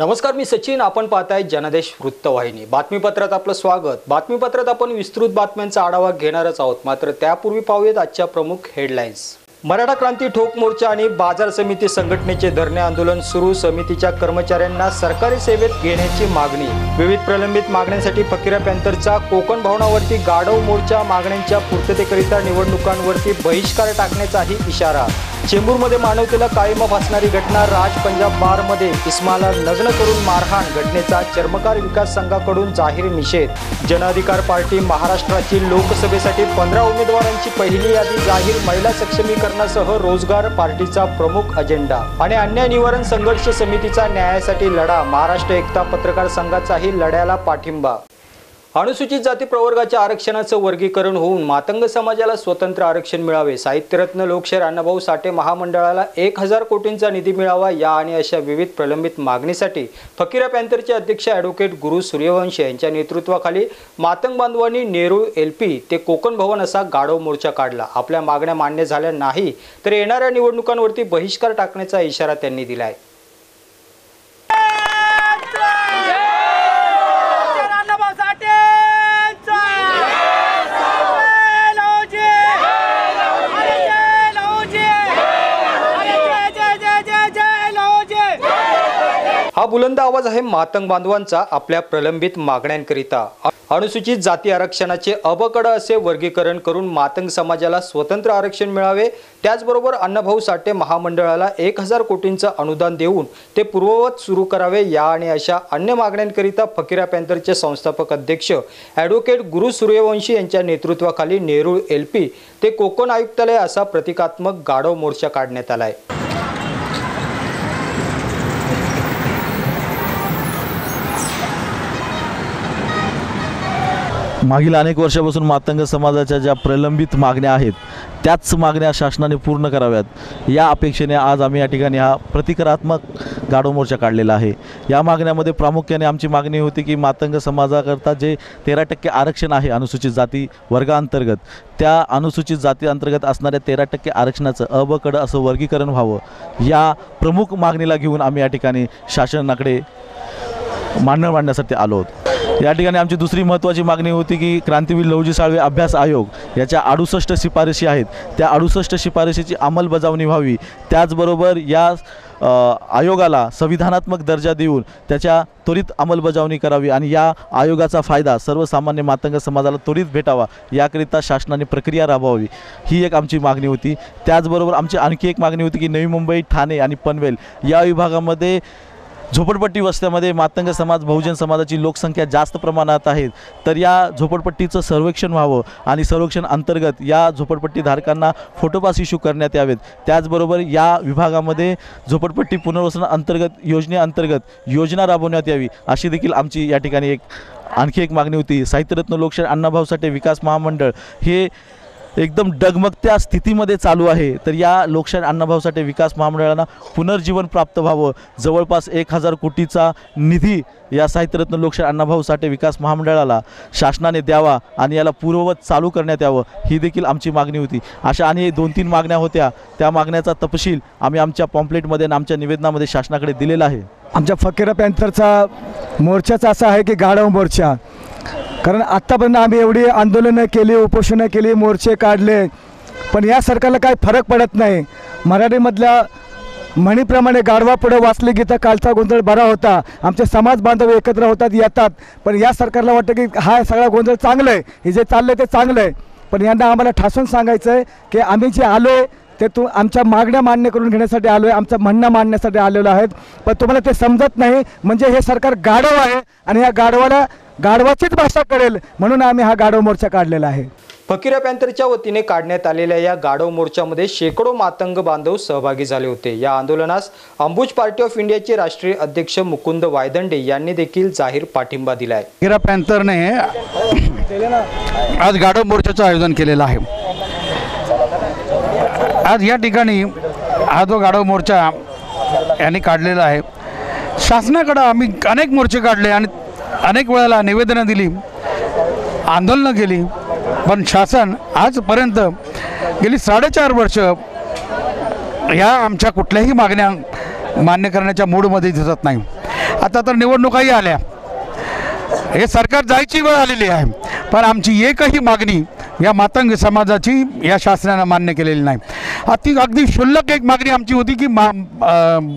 नमस्कार मी सचिन. आपण पाहताय जनादेश वृत्तवाहिनी. बातमीपत्रात आपलं स्वागत. बातमीपत्रात आपण विस्तृत बातम्यांचा आढावा घेणारच आहोत. मात्र त्यापूर्वी पाहूयात आजच्या प्रमुख हेडलाईन्स. मराठा क्रांती ठोक मोर्चा आणि बाजार समिती संघटनेचे धरणे आंदोलन सुरू. समितीच्या कर्मचाऱ्यांना सरकारी सेवेत घेण्याची मागणी. विविध प्रलंबित मागण्यांसाठी फकीरा पॅन्थरचा कोकण भवनावरती गाढव मोर्चा मागण्यांच्या पूर्ततेकरिता निवडणुकांवरती बहिष्कार टाकण्याचाही इशारा. चेंबूरमध्ये मानवतेला काळीमा फासणारी घटना राज पंजाब बारमध्ये. इस्माला लग्न करून मारहाण घटनेचा चर्मकार विकास संघाकडून जाहीर निषेध. जनअधिकार पार्टी महाराष्ट्राची लोकसभेसाठी पंधरा उमेदवारांची पहिली यादी जाहीर महिला सक्षमीकरणासह रोजगार पार्टीचा प्रमुख अजेंडा. आणि अन्याय निवारण संघर्ष समितीचा न्यायासाठी लढा. महाराष्ट्र एकता पत्रकार संघाचाही लढ्याला पाठिंबा. अनुसूचित जाती प्रवर्गाच्या आरक्षणाचं वर्गीकरण होऊन मातंग समाजाला स्वतंत्र आरक्षण मिळावे. साहित्यरत्न लोकशाहीर अण्णाभाऊ साठे महामंडळाला एक हजार कोटींचा निधी मिळावा या आणि अशा विविध प्रलंबित मागणीसाठी फकीरा पॅन्थरचे अध्यक्ष ॲडव्होकेट गुरु सूर्यवंशी यांच्या नेतृत्वाखाली मातंग बांधवांनी नेरूळ एल पी ते कोकण भवन असा गाढव मोर्चा काढला. आपल्या मागण्या मान्य झाल्या नाही तर येणाऱ्या निवडणुकांवरती बहिष्कार टाकण्याचा इशारा त्यांनी दिला आहे अण्णाभाऊ साठेंचा! जय लहुजी! अरे जय लहुजी! अरे जय, जय, जय, जय, जय लहुजी! हा बुलंद आवाज आहे मातंग बांधवांचा आपल्या प्रलंबित मागण्यांकरिता. अनुसूचित जाती आरक्षणाचे अबकड असे वर्गीकरण करून मातंग समाजाला स्वतंत्र आरक्षण मिळावे त्याचबरोबर अण्णाभाऊ साठे महामंडळाला एक हजार कोटींचं अनुदान देऊन ते पूर्ववत सुरू करावे या आणि अशा अन्य मागण्यांकरिता फकीरा पॅन्थरचे संस्थापक अध्यक्ष ॲडव्होकेट गुरु सूर्यवंशी यांच्या नेतृत्वाखाली नेरूळ एल पी ते कोकण आयुक्तालय असा प्रतिकात्मक गाढव मोर्चा काढण्यात आला आहे मागील अनेक वर्षापासून मातंग समाजाच्या ज्या प्रलंबित मागण्या आहेत त्याच मागण्या शासनाने पूर्ण कराव्यात. या अपेक्षेने आज आम्ही या ठिकाणी हा प्रतिकारात्मक गाडो मोर्चा काढलेला आहे. या मागण्यामध्ये प्रामुख्याने आमची मागणी होती की मातंग समाजाकरता जे तेरा टक्के आरक्षण आहे अनुसूचित जाती वर्गाअंतर्गत त्या अनुसूचित जाती अंतर्गत असणाऱ्या तेरा टक्के आरक्षणाचं अबकडं असं वर्गीकरण व्हावं या प्रमुख मागणीला घेऊन आम्ही या ठिकाणी शासनाकडे मांडणं मांडण्यासाठी आलो होतो. या ठिकाणी आमची दुसरी महत्त्वाची मागणी होती की क्रांतीवीर लवजी साळवे अभ्यास आयोग याच्या अडुसष्ट शिफारशी आहेत. त्या अडुसष्ट शिफारशीची अंमलबजावणी व्हावी. त्याचबरोबर या आयोगाला संविधानात्मक दर्जा देऊन त्याच्या त्वरित अंमलबजावणी करावी आणि या आयोगाचा फायदा सर्वसामान्य मातंग समाजाला त्वरित भेटावा याकरिता शासनाने प्रक्रिया राबवावी. ही एक आमची मागणी होती. त्याचबरोबर आमची आणखी एक मागणी होती की नवी मुंबई ठाणे आणि पनवेल या विभागामध्ये झोपडपट्टी वस्त्यामध्ये मातंग समाज बहुजन समाजाची लोकसंख्या जास्त प्रमाणात आहे तर या झोपडपट्टीचं सर्वेक्षण व्हावं आणि सर्वेक्षण अंतर्गत या झोपडपट्टीधारकांना फोटोपास इश्यू करण्यात यावेत. त्याचबरोबर या विभागामध्ये झोपडपट्टी पुनर्वसन अंतर्गत योजनेअंतर्गत योजना राबवण्यात यावी अशी देखील आमची या ठिकाणी एक आणखी एक मागणी होती. साहित्यरत्न लोकशाही अण्णाभाऊ साठे विकास महामंडळ हे एकदम डगमगत्या स्थितीमध्ये चालू आहे. तर या लोकशाही अण्णाभाऊ साठे विकास महामंडळाला पुनर्जीवन प्राप्त व्हावं. जवळपास एक हजार कोटीचा निधी या साहित्यरत्न लोकशाही अण्णाभाऊ साठे विकास महामंडळाला शासनाने द्यावा आणि याला पूर्ववत चालू करण्यात यावं ही देखील आमची मागणी होती. अशा आणि दोन तीन मागण्या होत्या. त्या मागण्याचा तपशील आम्ही आमच्या पॉम्पलेटमध्ये आणि आमच्या निवेदनामध्ये शासनाकडे दिलेला आहे. आमच्या फकीरा पॅन्थरचा मोर्चाचा असा आहे की गाढव मोर्चा. कारण आत्तापर्यंत आम्ही एवढी आंदोलनं केली उपोषणं केली मोर्चे काढले. पण या सरकारला काही फरक पडत नाही. मराठीमधल्या म्हणीप्रमाणे गाढवा पुढे वाचली तर कालचा गोंधळ बरा होता. आमचे समाज बांधव एकत्र होतात येतात. पण या सरकारला वाटतं की हा सगळा गोंधळ चांगलं आहे हे जे चाललं आहे ते चांगलं आहे पण यांना आम्हाला ठासून सांगायचं आहे की आम्ही जे आलो आहे ते तू आमच्या मागण्या मान्य करून घेण्यासाठी आलो आहे आमचं म्हणणं मांडण्यासाठी आलेलो आहेत. पण तुम्हाला ते समजत नाही म्हणजे हे सरकार गाढव आहे आणि या गाढवाला गाढवाचीच भाषा कळेल म्हणून आम्ही हा गाढव मोर्चा काढलेला आहे. फकीरा पॅन्थरच्या वतीने काढण्यात आलेल्या या गाढव मोर्चामध्ये शेकडो मातंग बांधव सहभागी झाले होते. या आंदोलनास अंबुज पार्टी ऑफ इंडियाचे राष्ट्रीय अध्यक्ष मुकुंद वायदंडे यांनी देखील जाहीर पाठिंबा दिलाय. हिरा पॅन्थरने आज गाढव मोर्चाचं आयोजन केलेलं आहे. आज या ठिकाणी हा जो गाढव मोर्चा यांनी काढलेला आहे शासनाकडं आम्ही अनेक मोर्चे काढले आणि अनेक वेळेला निवेदनं दिली आंदोलनं केली पण शासन आजपर्यंत गेली साडेचार वर्ष या आमच्या कुठल्याही मागण्या मान्य करण्याच्या मूडमध्ये दिसत नाही. आता तर निवडणुकाही आल्या. हे सरकार जायची वेळ आलेली आहे पण आमची एकही मागणी या मातंग समाजाची या शासनानं मान्य केलेली नाही. अति अगदी क्षुल्लक एक मागणी आमची होती की मा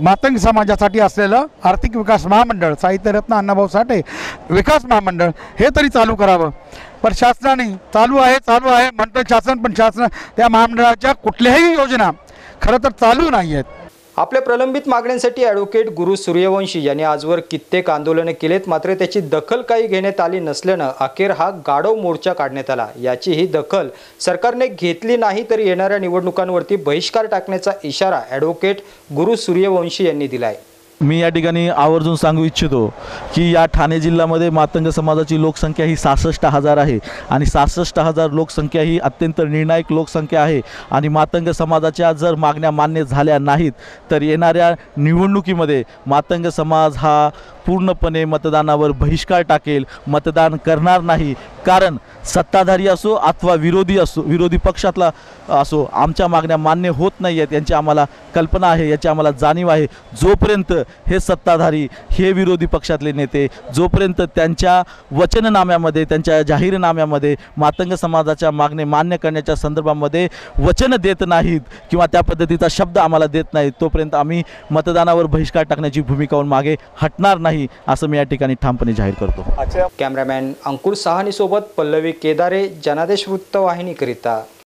मातंग समाजासाठी असलेलं आर्थिक विकास महामंडळ साहित्यरत्न अण्णाभाऊ साठे विकास महामंडळ हे तरी चालू करावं. पण शासनाने चालू आहे चालू आहे म्हणतं शासन पण शासन त्या महामंडळाच्या कुठल्याही योजना खरं तर चालू नाही आहेत आपल्या प्रलंबित मागण्यांसाठी ॲडव्होकेट गुरु सूर्यवंशी यांनी आजवर कित्येक आंदोलनं केलेत मात्र त्याची दखल काही घेण्यात आली नसल्यानं अखेर हा गाढव मोर्चा काढण्यात आला. याची ही दखल सरकारने घेतली नाही तर येणाऱ्या निवडणुकांवरती बहिष्कार टाकण्याचा इशारा ॲडव्होकेट गुरु सूर्यवंशी यांनी दिलाय. मी या ठिकाणी आवर्जून सांगू इच्छितो की या ठाणे जिल्ह्यामध्ये मातंग समाजाची लोकसंख्या ही सहासष्ट हजार आहे आणि सहासष्ट हजार लोकसंख्या ही अत्यंत निर्णायक लोकसंख्या आहे आणि मातंग समाजाच्या जर मागण्या मान्य झाल्या नाहीत तर येणाऱ्या निवडणुकीमध्ये मातंग समाज हा पूर्णपणे मतदानावर बहिष्कार टाकेल मतदान करणार नाही. कारण सत्ताधारी असो अथवा विरोधी असो विरोधी पक्षातला असो आमच्या मागण्या मान्य होत नाही आहेत यांची आम्हाला कल्पना आहे याची आम्हाला जाणीव आहे. जोपर्यंत हे सत्ताधारी हे विरोधी पक्षातले नेते जोपर्यंत त्यांच्या वचननाम्यामध्ये त्यांच्या जाहीरनाम्यामध्ये मातंग समाजाच्या मागणे मान्य करण्याच्या संदर्भामध्ये वचन देत नाहीत किंवा त्या पद्धतीचा शब्द आम्हाला देत नाहीत तोपर्यंत आम्ही मतदानावर बहिष्कार टाकण्याची भूमिकाहून मागे हटणार नाही. नाही असं मी या ठिकाणी ठामपणे जाहीर करतो. कॅमेरामॅन अंकुर सहानीसोबत पल्लवी केदारे जनादेश वृत्तवाहिनीकरिता.